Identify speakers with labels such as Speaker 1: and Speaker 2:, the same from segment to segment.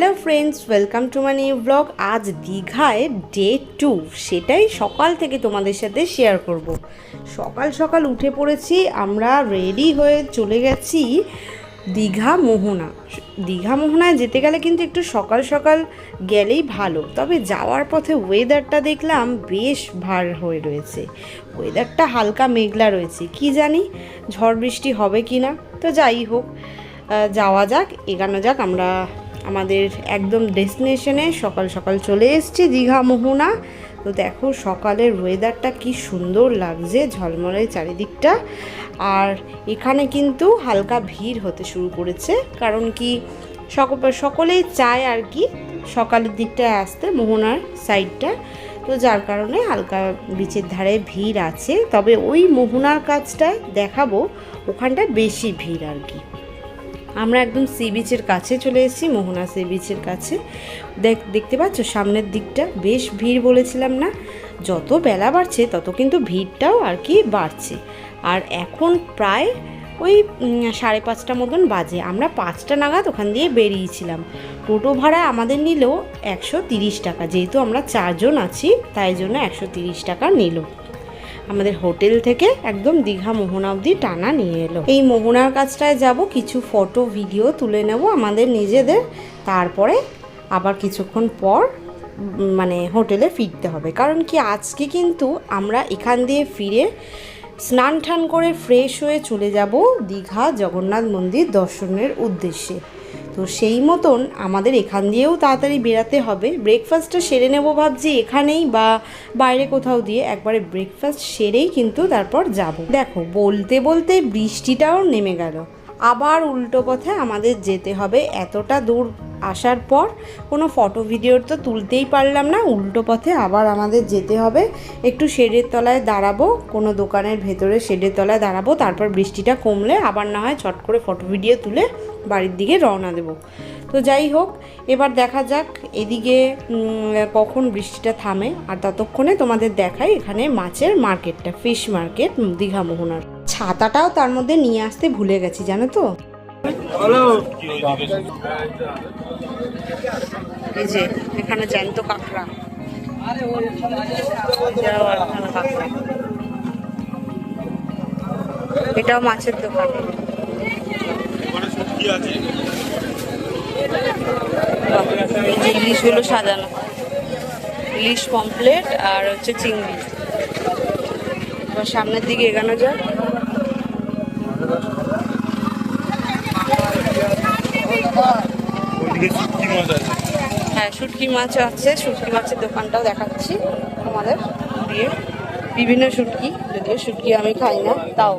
Speaker 1: Hello friends welcome to my new blog আজ দীঘায় day to সেটাই সকাল থেকে তোমাদের সাথে শেয়ার করব। সকাল সকাল উঠে পড়েছি, আমরা রেডি হয়ে চলে গেছি দীঘা মোহনা। দীঘা মোহনায় যেতে গেলে কিন্তু একটু সকাল সকাল গেলেই ভালো। তবে যাওয়ার পথে ওয়েদারটা দেখলাম বেশ ভার হয়ে রয়েছে। ওয়েদারটা হালকা মেঘলা রয়েছে। কি জানি, ঝড় বৃষ্টি হবে কি না তো যাই হোক যাওয়া যাক, এগানো যাক, আমরা আমাদের একদম ডেস্টিনেশনে সকাল সকাল চলে এসেছি, দীঘা মোহনা। তো দেখো সকালের ওয়েদারটা কি সুন্দর লাগছে ঝলমলে চারিদিকটা। আর এখানে কিন্তু হালকা ভিড় হতে শুরু করেছে, কারণ কি সকল সকলেই চায় আর কি সকালের দিকটায় আসতে, মোহনার সাইডটা তো যার কারণে হালকা বিচের ধারে ভিড় আছে। তবে ওই মোহনার কাজটায় দেখাবো, ওখানটায় বেশি ভিড় আর কি। আমরা একদম সি বিচের কাছে চলে এসেছি, মোহনা সি বিচের কাছে। দেখ, দেখতে পাচ্ছ সামনের দিকটা? বেশ ভিড় বলেছিলাম না? যত বেলা বাড়ছে, তত কিন্তু ভিড়টাও আর কি বাড়ছে। আর এখন প্রায় ওই সাড়ে পাঁচটা মতন বাজে। আমরা পাঁচটা নাগাদ ওখান দিয়ে বেরিয়েছিলাম। টোটো ভাড়া আমাদের নিল একশো তিরিশ টাকা। যেহেতু আমরা চারজন আছি, তাই জন্য একশো তিরিশ টাকা নিল। আমাদের হোটেল থেকে একদম দীঘা মোহনা অবধি টানা নিয়ে এলো। এই মোহনার কাজটায় যাব, কিছু ফটো, ভিডিও তুলে নেব আমাদের নিজেদের। তারপরে আবার কিছুক্ষণ পর মানে হোটেলে ফিরতে হবে। কারণ কি আজকে কিন্তু আমরা এখান দিয়ে ফিরে স্নান টান করে ফ্রেশ হয়ে চলে যাব দীঘা জগন্নাথ মন্দির দর্শনের উদ্দেশ্যে। তো সেই মতন আমাদের এখান দিয়েও তাড়াতাড়ি বেরাতে হবে। ব্রেকফাস্টটা সেরে নেব ভাবছি এখানেই বা বাইরে কোথাও দিয়ে একবারে ব্রেকফাস্ট সেরেই কিন্তু তারপর যাব। দেখো, বলতে বলতে বৃষ্টিটাও নেমে গেল। আবার উল্টো পথে আমাদের যেতে হবে এতটা দূর আসার পর কোনো ফটো ভিডিওর তো তুলতেই পারলাম না, উল্টো পথে আবার আমাদের যেতে হবে। একটু শেডের তলায় দাঁড়াবো, কোনো দোকানের ভেতরে শেডের তলায় দাঁড়াবো, তারপর বৃষ্টিটা কমলে আবার না হয় চট করে ফটো ভিডিও তুলে বাড়ির দিকে রওনা দেবো। তো যাই হোক, এবার দেখা যাক এদিকে কখন বৃষ্টিটা থামে, আর ততক্ষণে তোমাদের দেখাই এখানে মাছের মার্কেটটা, ফিশ মার্কেট, দীঘা মোহনার। ছাতাটাও তার মধ্যে নিয়ে আসতে ভুলে গেছি, জানো তো? এই যে এখানে জ্যান্ত কাঁকড়া। এটাও মাছের দোকান। যে ইলিশগুলো সাজানো। ইলিশ পমপ্লেট আর হচ্ছে চিংড়ি। সামনের দিকে এগানো যায় হ্যাঁ শুটকি মাছ আছে, শুটকি মাছের দোকানটাও দেখাচ্ছি আমাদের দিয়ে বিভিন্ন শুটকি, যদিও শুটকি আমি খাই না, তাও।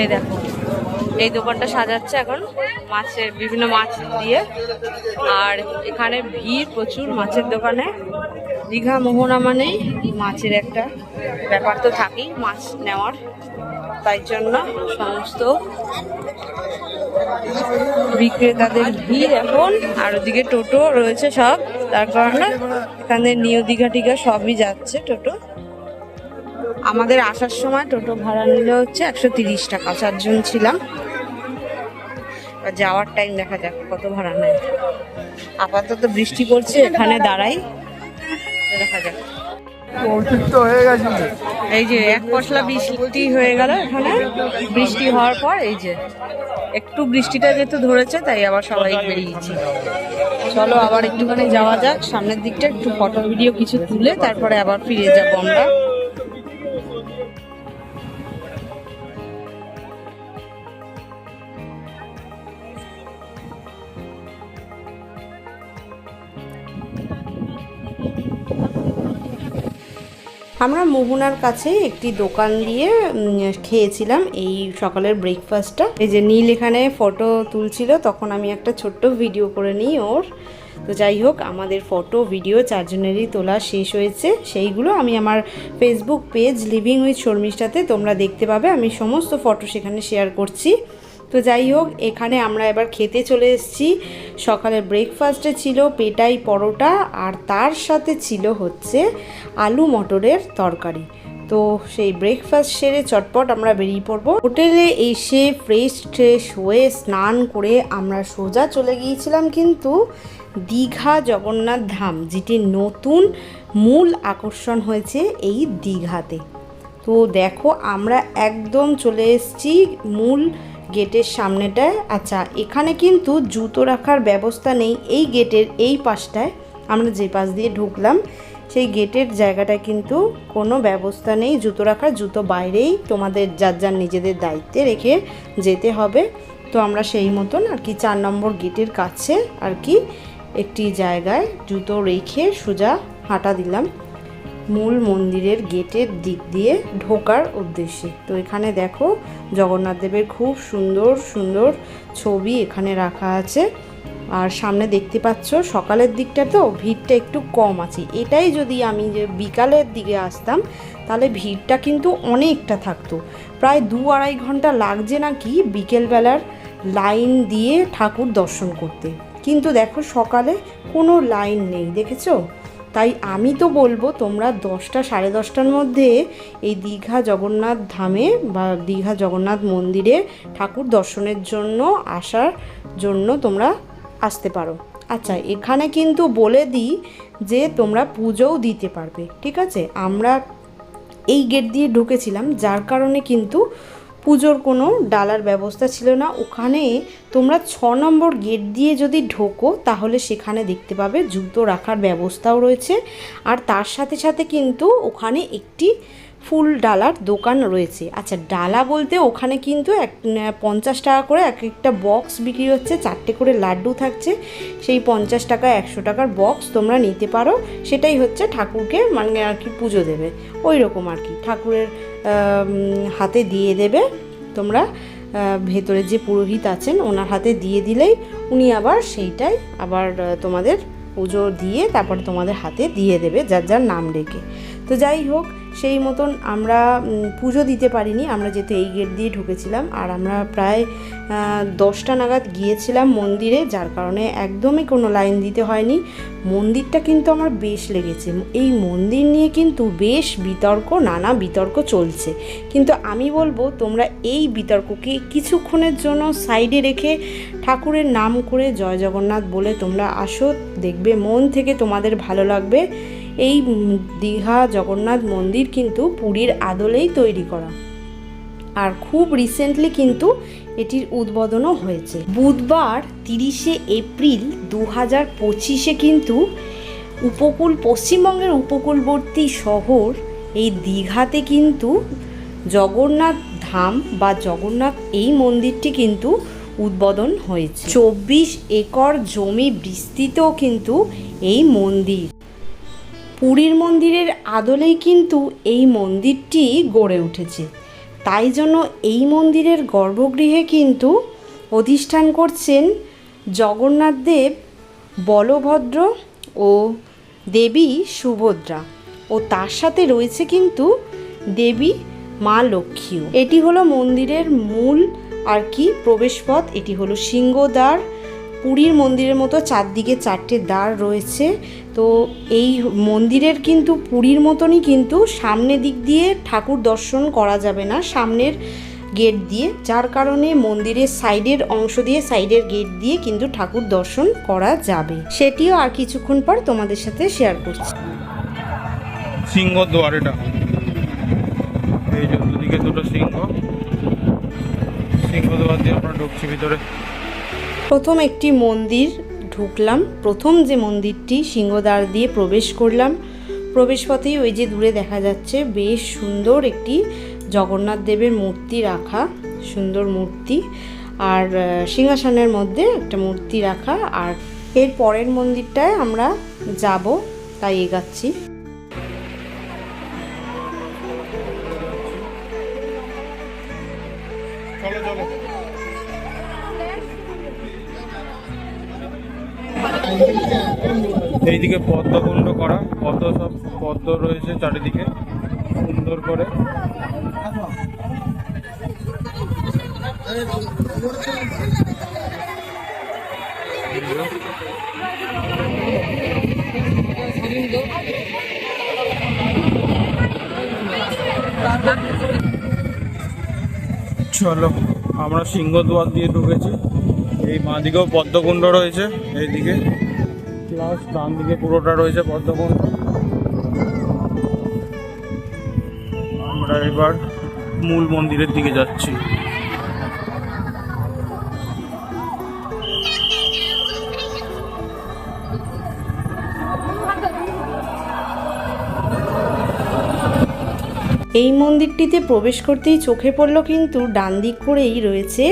Speaker 1: এই দেখো। এই দোকানটা সাজাচ্ছে এখন, মাছের বিভিন্ন মাছ দিয়ে। আর এখানে ভিড় প্রচুর মাছের দোকানে। দীঘা মোহনা মানেই মাছের একটা ব্যাপার তো থাকেই, মাছ নেওয়ার। তাই জন্য সমস্ত বিক্রেতাদের ভিড় এখন, আর ওদিকে টোটো রয়েছে সব। তার কারণে এখানে নিউ দীঘা টিঘা সবই যাচ্ছে টোটো। আমাদের আসার সময় টোটো ভাড়া নিলে হচ্ছে একশো টাকা, চারজন ছিলাম। যাওয়ার টাইম দেখা যাক কত ভাড়া নেয়। আপাতত বৃষ্টি পড়ছে এখানে দাঁড়াই দেখা যাক।
Speaker 2: হয়ে
Speaker 1: এই যে এক পশলা বৃষ্টি হয়ে গেল এখানে। বৃষ্টি হওয়ার পর এই যে একটু বৃষ্টিটা যেহেতু ধরেছে তাই আবার সবাই বেরিয়েছি। চলো আবার একটুখানি যাওয়া যাক সামনের দিকটা একটু ফটো ভিডিও কিছু তুলে তারপরে আবার ফিরে যাব আমরা। আমরা মোহনার কাছে একটি দোকান দিয়ে খেয়েছিলাম এই সকালের ব্রেকফাস্টটা এই যে নীল এখানে ফটো তুলছিল, তখন আমি একটা ছোট্ট ভিডিও করে নিই ওর। তো যাই হোক, আমাদের ফটো ভিডিও চারজনেরই তোলা শেষ হয়েছে। সেইগুলো আমি আমার ফেসবুক পেজ লিভিং উইথ শর্মিষ্ঠাতে তোমরা দেখতে পাবে। আমি সমস্ত ফটো সেখানে শেয়ার করছি। তো যাই হোক, এখানে আমরা এবার খেতে চলে এসেছি। সকালে ব্রেকফাস্টে ছিল পেটাই পরোটা আর তার সাথে ছিল হচ্ছে আলু মটরের তরকারি। তো সেই ব্রেকফাস্ট সেরে চটপট আমরা বেরিয়ে পড়ব। হোটেলে এসে ফ্রেশ ট্রেশ হয়ে স্নান করে আমরা সোজা চলে গিয়েছিলাম কিন্তু দীঘা জগন্নাথ ধাম, যেটি নতুন মূল আকর্ষণ হয়েছে এই দীঘাতে। তো দেখো, আমরা একদম চলে এসেছি মূল গেটের সামনেটায় আচ্ছা এখানে কিন্তু জুতো রাখার ব্যবস্থা নেই। এই গেটের এই পাশটায় আমরা যে পাশ দিয়ে ঢুকলাম, সেই গেটের জায়গাটায় কিন্তু কোনো ব্যবস্থা নেই। জুতো রাখার জুতো বাইরেই তোমাদের যার যার নিজেদের দায়িত্বে রেখে যেতে হবে। তো আমরা সেই মতন আর কি চার নম্বর গেটের কাছে আর কি একটি জায়গায় জুতো রেখে সোজা হাঁটা দিলাম। মূল মন্দিরের গেটের দিক দিয়ে ঢোকার উদ্দেশ্যে। তো এখানে দেখো জগন্নাথ দেবের খুব সুন্দর সুন্দর ছবি এখানে রাখা আছে। আর সামনে দেখতে পাচ্ছ সকালের দিকটা তো, ভিড়টা একটু কম আছে। এটাই যদি আমি যে বিকালের দিকে আসতাম, তাহলে ভিড়টা কিন্তু অনেকটা থাকতো। প্রায় দু আড়াই ঘণ্টা লাগছে নাকি বিকেলবেলার লাইন দিয়ে ঠাকুর দর্শন করতে। কিন্তু দেখো সকালে কোনো লাইন নেই, দেখেছ? তাই আমি তো বলব তোমরা দশটা সাড়ে দশটার মধ্যে এই দীঘা জগন্নাথ ধামে বা দীঘা জগন্নাথ মন্দিরে ঠাকুর দর্শনের জন্য আসার জন্য তোমরা আসতে পারো। আচ্ছা এখানে কিন্তু বলে দিই যে তোমরা পুজোও দিতে পারবে, ঠিক আছে? আমরা এই গেট দিয়ে ঢুকেছিলাম, যার কারণে কিন্তু পুজোর কোনো ডালার ব্যবস্থা ছিল না। ওখানে তোমরা ছ নম্বর গেট দিয়ে যদি ঢোকো, তাহলে সেখানে দেখতে পাবে জুতো রাখার ব্যবস্থাও রয়েছে। আর তার সাথে সাথে কিন্তু ওখানে একটি ফুল ডালার দোকান রয়েছে। আচ্ছা ডালা বলতে ওখানে কিন্তু এক পঞ্চাশ টাকা করে এক একটা বক্স বিক্রি হচ্ছে, চারটে করে লাড্ডু থাকছে। সেই পঞ্চাশ টাকা, একশো টাকার বক্স তোমরা নিতে পারো। সেটাই হচ্ছে ঠাকুরকে মানে আর কি পুজো দেবে। ওই রকম আর কি। ঠাকুরের হাতে দিয়ে দেবে তোমরা। ভেতরে যে পুরোহিত আছেন, ওনার হাতে দিয়ে দিলেই উনি আবার সেইটাই আবার তোমাদের পুজো দিয়ে তারপর তোমাদের হাতে দিয়ে দেবে, যার যার নাম ডেকে তো যাই হোক, সেই মতন আমরা পুজো দিতে পারিনি, আমরা যেহেতু এই গেট দিয়ে ঢুকেছিলাম। আর আমরা প্রায় দশটা নাগাদ গিয়েছিলাম মন্দিরে, যার কারণে একদমই কোনো লাইন দিতে হয়নি। মন্দিরটা কিন্তু আমার বেশ লেগেছে। এই মন্দির নিয়ে কিন্তু বেশ বিতর্ক, নানা বিতর্ক চলছে। কিন্তু আমি বলব, তোমরা এই বিতর্ককে কিছুক্ষণের জন্য সাইডে রেখে ঠাকুরের নাম করে জয় জগন্নাথ বলে তোমরা আসো, দেখবে মন থেকে তোমাদের ভালো লাগবে। এই দীঘা জগন্নাথ মন্দির কিন্তু পুরীর আদলেই তৈরি করা। আর খুব রিসেন্টলি কিন্তু এটির উদ্বোধনও হয়েছে। বুধবার তিরিশে এপ্রিল দু হাজার পঁচিশে কিন্তু উপকূল, পশ্চিমবঙ্গের উপকূলবর্তী শহর এই দীঘাতে কিন্তু জগন্নাথ ধাম বা জগন্নাথ এই মন্দিরটি কিন্তু উদ্বোধন হয়েছে। চব্বিশ একর জমি বিস্তৃত কিন্তু এই মন্দির। পুরীর মন্দিরের আদলেই কিন্তু এই মন্দিরটি গড়ে উঠেছে। তাই জন্য এই মন্দিরের গর্ভগৃহে কিন্তু অধিষ্ঠান করছেন জগন্নাথ দেব, বলভদ্র ও দেবী সুভদ্রা। ও তার সাথে রয়েছে কিন্তু দেবী মা লক্ষ্মীও। এটি হলো মন্দিরের মূল আর কি প্রবেশপথ। এটি হলো সিংহদ্বার। পুরীর মন্দিরের মতো চারদিকে চারটে দ্বার রয়েছে। তো এই মন্দিরের কিন্তু পুরীর মতনই কিন্তু সামনে দিক দিয়ে ঠাকুর দর্শন করা যাবে না সামনের গেট দিয়ে। যার কারণে মন্দিরের সাইডের অংশ দিয়ে সাইডের গেট দিয়ে কিন্তু ঠাকুর দর্শন করা যাবে। সেটিও আর কিছুক্ষণ পর তোমাদের সাথে শেয়ার করছি।
Speaker 2: সিংহ দ্বার এটা এই যে দুদিকে দুটো সিংহ। সিংহ দ্বার দিয়ে আমরা ঢুকছি ভিতরে।
Speaker 1: প্রথম একটি মন্দির ঢুকলাম, প্রথম যে মন্দিরটি সিংহদ্বার দিয়ে প্রবেশ করলাম। প্রবেশপথেই ওই যে দূরে দেখা যাচ্ছে বেশ সুন্দর একটি জগন্নাথ দেবের মূর্তি রাখা, সুন্দর মূর্তি। আর সিংহাসনের মধ্যে একটা মূর্তি রাখা। আর এর পরের মন্দিরটায় আমরা যাব, তাই এগাচ্ছি।
Speaker 2: এইদিকে পদ্মকুণ্ড করা, পদ্ম সব পদ্ম রয়েছে চারিদিকে, সুন্দর করে। চলো, আমরা সিংহদুয়ার দিয়ে ঢুকেছি। এই বাঁ দিকেও পদ্মকুণ্ড রয়েছে, এইদিকে। প্লাস ডান দিকে পুরোটা রয়েছে পদ্মকুণ্ড আমরা এবার মূল মন্দিরের দিকে যাচ্ছি।
Speaker 1: এই মন্দিরটিতে প্রবেশ করতেই চোখে পড়ল কিন্তু ডান দিক করেই রয়েছে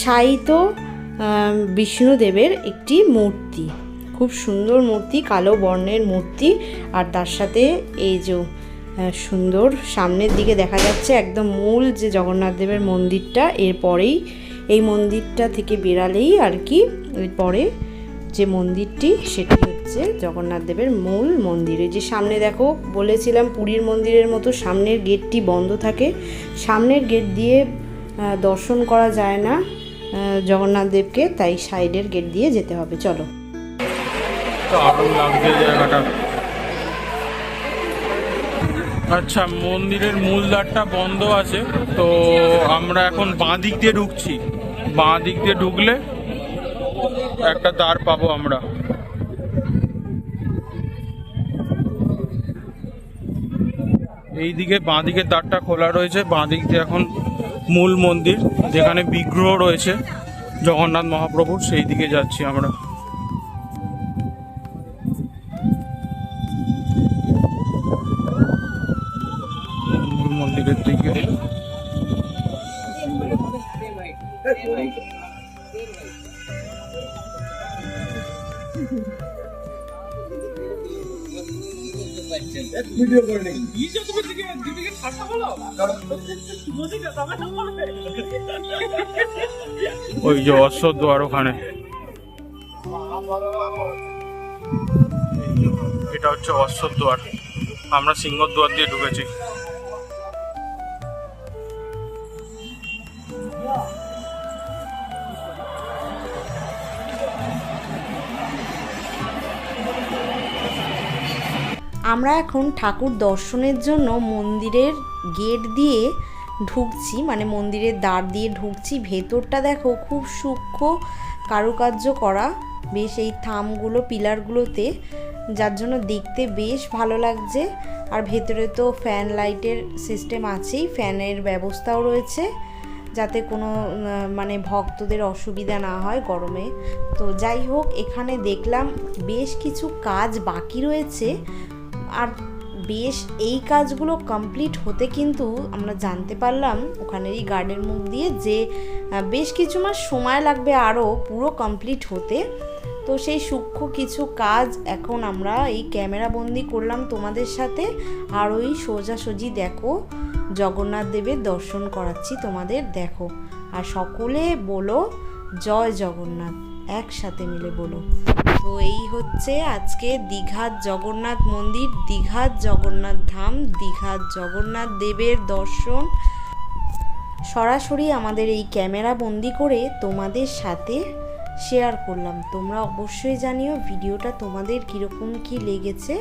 Speaker 1: সাইিত বিষ্ণুদেবের একটি মূর্তি। খুব সুন্দর মূর্তি, কালো বর্ণের মূর্তি। আর তার সাথে এই যে সুন্দর সামনের দিকে দেখা যাচ্ছে একদম মূল যে জগন্নাথ দেবের মন্দিরটা। এরপরেই এই মন্দিরটা থেকে বেরালেই আর কি, এরপরে যে মন্দিরটি, সেটি হচ্ছে জগন্নাথ দেবের মূল মন্দির। যে সামনে দেখো, বলেছিলাম পুরীর মন্দিরের মতো সামনের গেটটি বন্ধ থাকে। সামনের গেট দিয়ে দর্শন করা যায় না জগন্নাথ দেবকে, তাই সাইডের গেট দিয়ে যেতে হবে। চলো।
Speaker 2: আচ্ছা মন্দিরের মূল দ্বারটা বন্ধ আছে, তো আমরা এখন বাঁ দিক দিয়ে ঢুকছি। বাঁ দিক দিয়ে ঢুকলে একটা দ্বার পাবো আমরা। এই দিকে বাঁ দিকের দ্বারটা খোলা রয়েছে, বাঁ দিক দিয়ে এখন মূল মন্দির, যেখানে বিগ্রহ রয়েছে, জগন্নাথ মহাপ্রভুর, সেই দিকে যাচ্ছি আমরা। মন্দিরের দিকে। ওই যে অশ্বদ্বার ওখানে। এটা হচ্ছে অশ্বদ্বার আমরা সিংহদ্বার দিয়ে ঢুকেছি।
Speaker 1: আমরা এখন ঠাকুর দর্শনের জন্য মন্দিরের গেট দিয়ে ঢুকছি মানে মন্দিরের দ্বার দিয়ে ঢুকছি। ভেতরটা দেখো খুব সূক্ষ্ম কারুকার্য করা। বেশ এই থামগুলো, পিলারগুলোতে, যার জন্য দেখতে বেশ ভালো লাগছে। আর ভেতরে তো ফ্যান লাইটের সিস্টেম আছেই, ফ্যানের ব্যবস্থাও রয়েছে, যাতে কোনো মানে ভক্তদের অসুবিধা না হয় গরমে। তো যাই হোক, এখানে দেখলাম বেশ কিছু কাজ বাকি রয়েছে। আর বেশ এই কাজগুলো কমপ্লিট হতে কিন্তু আমরা জানতে পারলাম ওখানেরই গার্ডেন মুখ দিয়ে যে বেশ কিছু মাস সময় লাগবে আরও পুরো কমপ্লিট হতে। তো সেই সূক্ষ্ম কিছু কাজ এখন আমরা এই ক্যামেরা বন্দি করলাম তোমাদের সাথে। আর ওই সোজাসুজি দেখো, জগন্নাথ দেবের দর্শন করাচ্ছি তোমাদের, দেখো। আর সকলে বলো, জয় জগন্নাথ, একসাথে মিলে বলো। তো এই হচ্ছে আজকে দীঘার জগন্নাথ মন্দির, দীঘার জগন্নাথ ধাম, দীঘার জগন্নাথ দেবের দর্শন। সরাসরি আমাদের এই ক্যামেরা বন্দি করে তোমাদের সাথে শেয়ার করলাম। তোমরা অবশ্যই জানিও ভিডিওটা তোমাদের কীরকম কী লেগেছে।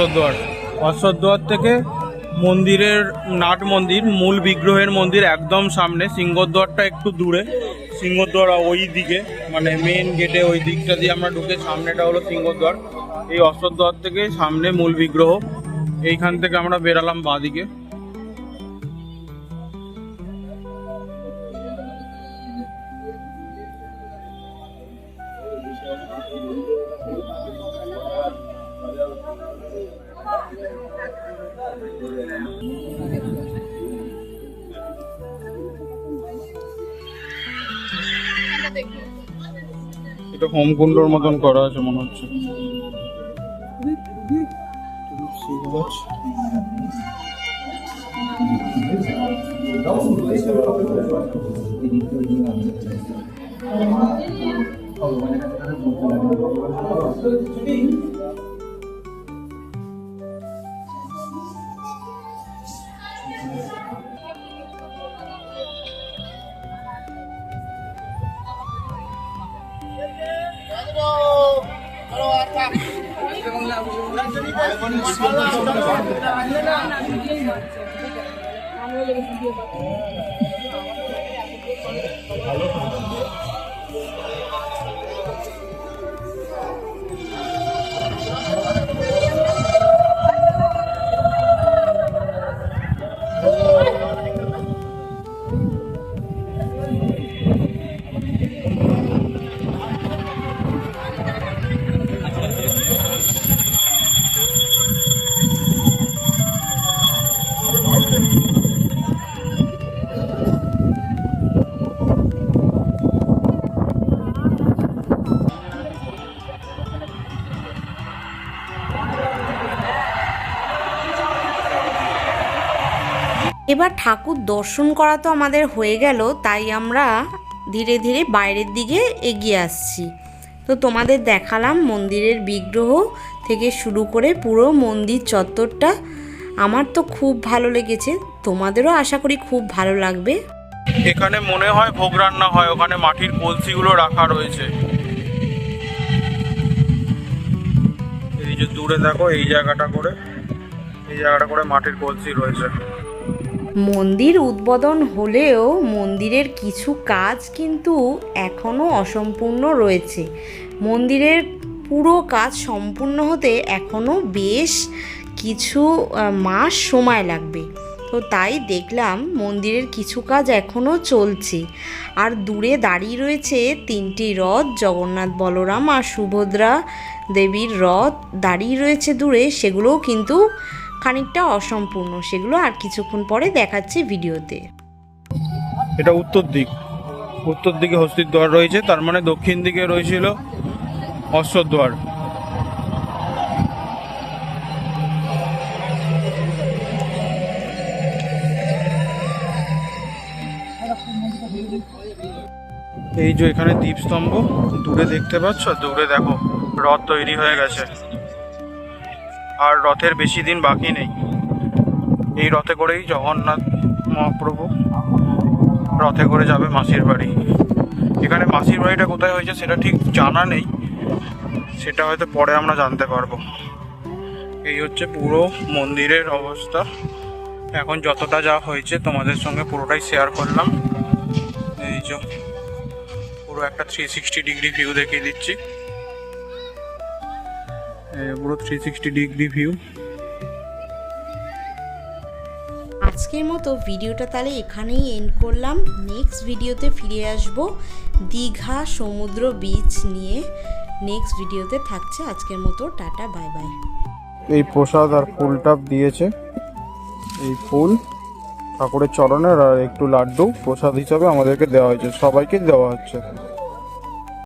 Speaker 2: অশ্বদ্বার। অশ্বদ্বার থেকে মন্দিরের নাট মন্দির, মূল বিগ্রহের মন্দির একদম সামনে। সিংহদ্বারটা একটু দূরে। সিংহদ্বার ওই দিকে মানে মেন গেটে ওই দিকটা দিয়ে আমরা ঢুকে সামনেটা হলো সিংহদ্বার। এই অশ্বদ্বার থেকে সামনে মূল বিগ্রহ। এইখান থেকে আমরা বেরালাম বাঁদিকে। হোমকুণ্ডর মতন করা আছে মনে হচ্ছে। গাছ।
Speaker 1: এবার ঠাকুর দর্শন করা তো আমাদের হয়ে গেল, তাই আমরা ধীরে ধীরে বাইরের দিকে এগিয়ে আসছি। তো তোমাদের দেখালাম মন্দিরের বিগ্রহ থেকে শুরু করে পুরো মন্দির চত্বরটা। আমার তো খুব ভালো লেগেছে, তোমাদেরও আশা করি খুব ভালো লাগবে।
Speaker 2: এখানে মনে হয় ভোগ রান্না হয়, ওখানে মাটির কলসিগুলো রাখা রয়েছে। এই যে দূরে দেখো, এই জায়গাটা করে, এই জায়গাটা করে মাটির কলসি রয়েছে।
Speaker 1: মন্দির উদ্বোধন হলেও মন্দিরের কিছু কাজ কিন্তু এখনও অসম্পূর্ণ রয়েছে। মন্দিরের পুরো কাজ সম্পূর্ণ হতে এখনও বেশ কিছু মাস সময় লাগবে। তো তাই দেখলাম মন্দিরের কিছু কাজ এখনও চলছে। আর দূরে দাঁড়িয়ে রয়েছে তিনটি রথ জগন্নাথ বলরাম আর সুভদ্রা দেবীর রথ দাঁড়িয়ে রয়েছে দূরে, সেগুলোও কিন্তু খানিকটা অসম্পূর্ণ। সেগুলো আর কিছুক্ষণ পরে দেখাচ্ছি ভিডিওতে।
Speaker 2: এটা উত্তর দিক। উত্তর দিকে হস্তির দ্বার রয়েছে, তার মানে দক্ষিণ দিকে রয়েছিল অশ্বদ্বার এই যে এখানে দ্বীপস্তম্ভ, দূরে দেখতে পাচ্ছ? দূরে দেখো রথ তৈরি হয়ে গেছে। আর রথের বেশি দিন বাকি নেই। এই রথে করেই জগন্নাথ মহাপ্রভু রথে করে যাবে মাসির বাড়ি। এখানে মাসির বাড়িটা কোথায় হয়েছে সেটা ঠিক জানা নেই। সেটা হয়তো পরে আমরা জানতে পারব। এই হচ্ছে পুরো মন্দিরের অবস্থা। এখন যতটা যা হয়েছে তোমাদের সঙ্গে পুরোটাই শেয়ার করলাম। এই যে পুরো একটা থ্রি সিক্সটি ডিগ্রি ভিউ দেখিয়ে দিচ্ছি। পুরো থ্রি সিক্সটি ডিগ্রি ভিউ
Speaker 1: আজকের মতো ভিডিওটা তাহলে এখানেই এন্ড করলাম। নেক্সট ভিডিওতে ফিরে আসব দীঘা সমুদ্র বিচ নিয়ে। নেক্সট ভিডিওতে থাকছে আজকের মতো টাটা বাই বাই
Speaker 2: এই প্রসাদ আর ফুলটাপ দিয়েছে। এই ফুল ঠাকুরের চরণের আর একটু লাড্ডু প্রসাদ হিসাবে আমাদেরকে দেওয়া হয়েছে সবাইকে দেওয়া হচ্ছে।